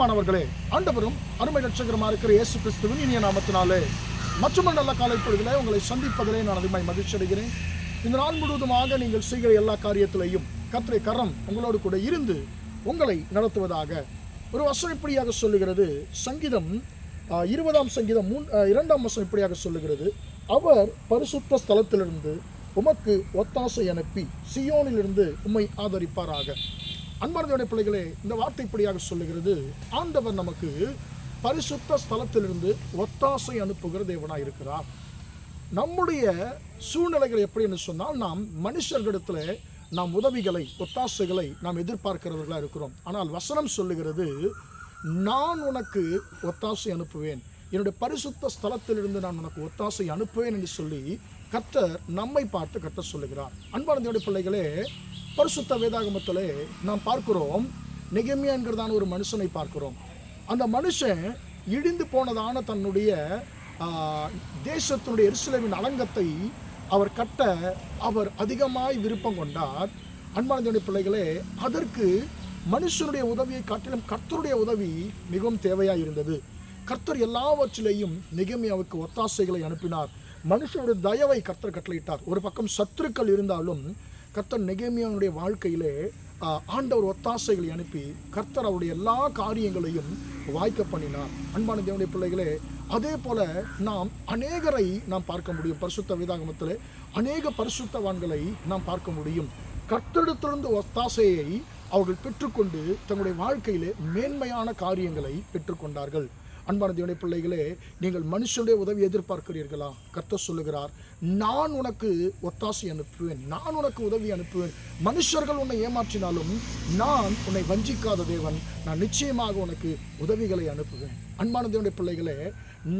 மாணவர்களே ஆண்டவரும் அருமை லட்சகரமாக இருக்கிற இயேசு கிறிஸ்துவின் இனிய நாமத்தினாலே மற்றும் நல்ல காலை பொழுதிலே உங்களை சந்திப்பதிலே நான் அதிகமாய் மகிழ்ச்சி அடைகிறேன். இந்த நாள் முழுவதுமாக நீங்கள் செய்கிற எல்லா காரியத்திலையும் கத்திரை கரம் உங்களோடு கூட இருந்து உங்களை நடத்துவதாக ஒரு வசனம் இப்படியாக சொல்லுகிறது. சங்கீதம் ஆஹ், இருபதாம் சங்கீதம் மூன் இரண்டாம் வசனம் இப்படியாக சொல்லுகிறது. அவர் பரிசுத்த ஸ்தலத்திலிருந்து உமக்கு ஒத்தாசை அனுப்பி சியோனிலிருந்து உம்மை ஆதரிப்பாராக. அன்பார்ந்தோடைய பிள்ளைகளே இந்த வார்த்தை இப்படியாக சொல்லுகிறது. ஆண்டவர் நமக்கு பரிசுத்த ஸ்தலத்திலிருந்து ஒத்தாசை அனுப்புகிற தேவனாக இருக்கிறார். நம்முடைய சூழ்நிலைகள் எப்படி என்று சொன்னால் நாம் மனுஷர்களிடத்தில் நாம் உதவிகளை ஒத்தாசைகளை நாம் எதிர்பார்க்கிறவர்களாக இருக்கிறோம். ஆனால் வசனம் சொல்லுகிறது நான் உனக்கு ஒத்தாசை அனுப்புவேன். என்னுடைய பரிசுத்த ஸ்தலத்திலிருந்து நான் உனக்கு ஒத்தாசை அனுப்புவேன் என்று சொல்லி கர்த்தர் நம்மை பார்த்து கர்த்தர் சொல்லுகிறார். அன்பானந்தோடைய பிள்ளைகளே பரிசுத்த வேதாகமத்தில் நாம் பார்க்கிறோம். நெகமியான்கிறதான ஒரு மனுஷனை பார்க்கிறோம். அந்த மனுஷன் இடிந்து போனதான தன்னுடைய தேசத்தினுடைய எரிசிலவின் அலங்கத்தை அவர் கட்ட அவர் அதிகமாய் விருப்பம் கொண்டார். அன்பானந்தனுடைய பிள்ளைகளே அதற்கு மனுஷனுடைய உதவியை காட்டிலும் கர்த்தருடைய உதவி மிகவும் தேவையாக இருந்தது. கர்த்தர் எல்லாவற்றிலேயும் நிகமியாவுக்கு ஒத்தாசைகளை அனுப்பினார். மனுஷனுடைய தயவை கர்த்தர் கட்டளையிட்டார். ஒரு பக்கம் சத்துருக்கள் இருந்தாலும் கர்த்தர் நெகேமியாவுடைய வாழ்க்கையிலே ஆண்டவர் ஒத்தாசைகளை அனுப்பி கர்த்தர் அவருடைய எல்லா காரியங்களையும் வாய்க்க பண்ணினார். அன்பான தேவனுடைய பிள்ளைகளே அதே போல நாம் அநேகரை நாம் பார்க்க முடியும். பரிசுத்த வேதாகமத்தில் அநேக பரிசுத்தவான்களை நாம் பார்க்க முடியும். கர்த்தரிடத்திலிருந்து ஒத்தாசையை அவர்கள் பெற்றுக்கொண்டு தங்களுடைய வாழ்க்கையிலே மேன்மையான காரியங்களை பெற்றுக்கொண்டார்கள். அன்பான தேவனை பிள்ளைகளே நீங்கள் மனுஷனுடைய உதவி எதிர்பார்க்கிறீர்களா? கர்த்த சொல்லுகிறார் நான் உனக்கு ஒத்தாசை அனுப்புவேன். நான் உனக்கு உதவி அனுப்புவேன். மனுஷர்கள் உன்னை ஏமாற்றினாலும் நான் உன்னை வஞ்சிக்காத தேவன். நான் நிச்சயமாக உனக்கு உதவிகளை அனுப்புவேன். அன்பான தேவனுடைய பிள்ளைகளே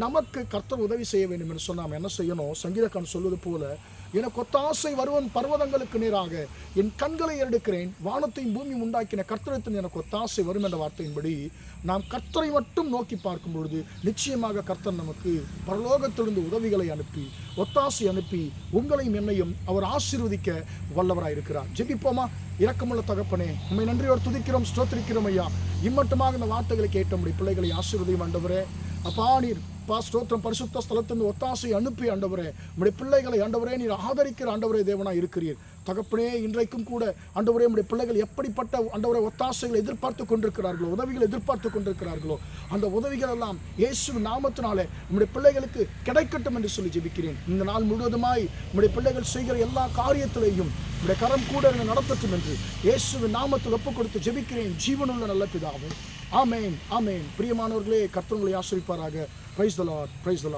நமக்கு கர்த்தர் உதவி செய்ய வேண்டும் என்று சொன்னால் என்ன செய்யணும்? சங்கீதக்கான் சொல்வது போல எனக்கு ஒத்தாசை வருவன் பர்வதங்களுக்கு நேராக. என் கண்களை எடுக்கிறேன் வானத்தையும் பூமி உண்டாக்கின கர்த்தரத்தின் எனக்கு ஒத்தாசை வரும் என்ற வார்த்தையின்படி நாம் கர்த்தரை மட்டும் நோக்கி பார்க்கும் பொழுது நிச்சயமாக கர்த்தர் நமக்கு பரலோகத்திலிருந்து உதவிகளை அனுப்பி ஒத்தாசை அனுப்பி உங்களையும் என்னையும் அவர் ஆசீர்வதிக்க வல்லவராய் இருக்கிறார். ஜெபிப்போமா? இரக்கமுள்ள தகப்பனே உண்மை நன்றியோடு துதிக்கிறோம் ஸ்தோத்திரிக்கிறோம் ஐயா. இம்மட்டுமாக இந்த வார்த்தைகளை கேட்டபடி பிள்ளைகளை ஆசீர்வதி ஆண்டவரே. அப்பா நீர் பா ஸ்தோத்திரம் பரிசுத்த ஸ்தலத்திலிருந்து ஒத்தாசை அனுப்பி ஆண்டவரே. உடைய பிள்ளைகளை ஆண்டவரே நீர் ஆதரிக்கிற ஆண்டவரே தேவனாக இருக்கிறீர். தகப்பனே இன்றைக்கும் கூட ஆண்டவரே உடைய பிள்ளைகள் எப்படிப்பட்ட ஆண்டவரை ஒத்தாசைகளை எதிர்பார்த்து கொண்டிருக்கிறார்களோ உதவிகளை எதிர்பார்த்து கொண்டிருக்கிறார்களோ அந்த உதவிகள் எல்லாம் இயேசு நாமத்தினாலே உடைய பிள்ளைகளுக்கு கிடைக்கட்டும் என்று சொல்லி ஜெபிக்கிறேன். இந்த நாள் முழுவதுமாய் உடைய பிள்ளைகள் செய்கிற எல்லா காரியத்திலையும் உடைய கரம் கூட என்னை நடத்தட்டும் என்று இயேசுவின் நாமத்தில் ஒப்புக் கொடுத்து ஜெபிக்கிறேன். ஜீவனுள்ள நல்ல பிதாவே. ஆமேன் ஆமேன். பிரியமானவர்களே கர்த்தவங்களை ஆசிரிப்பாராக பிரைஸ் தலாட் பிரைஸ் த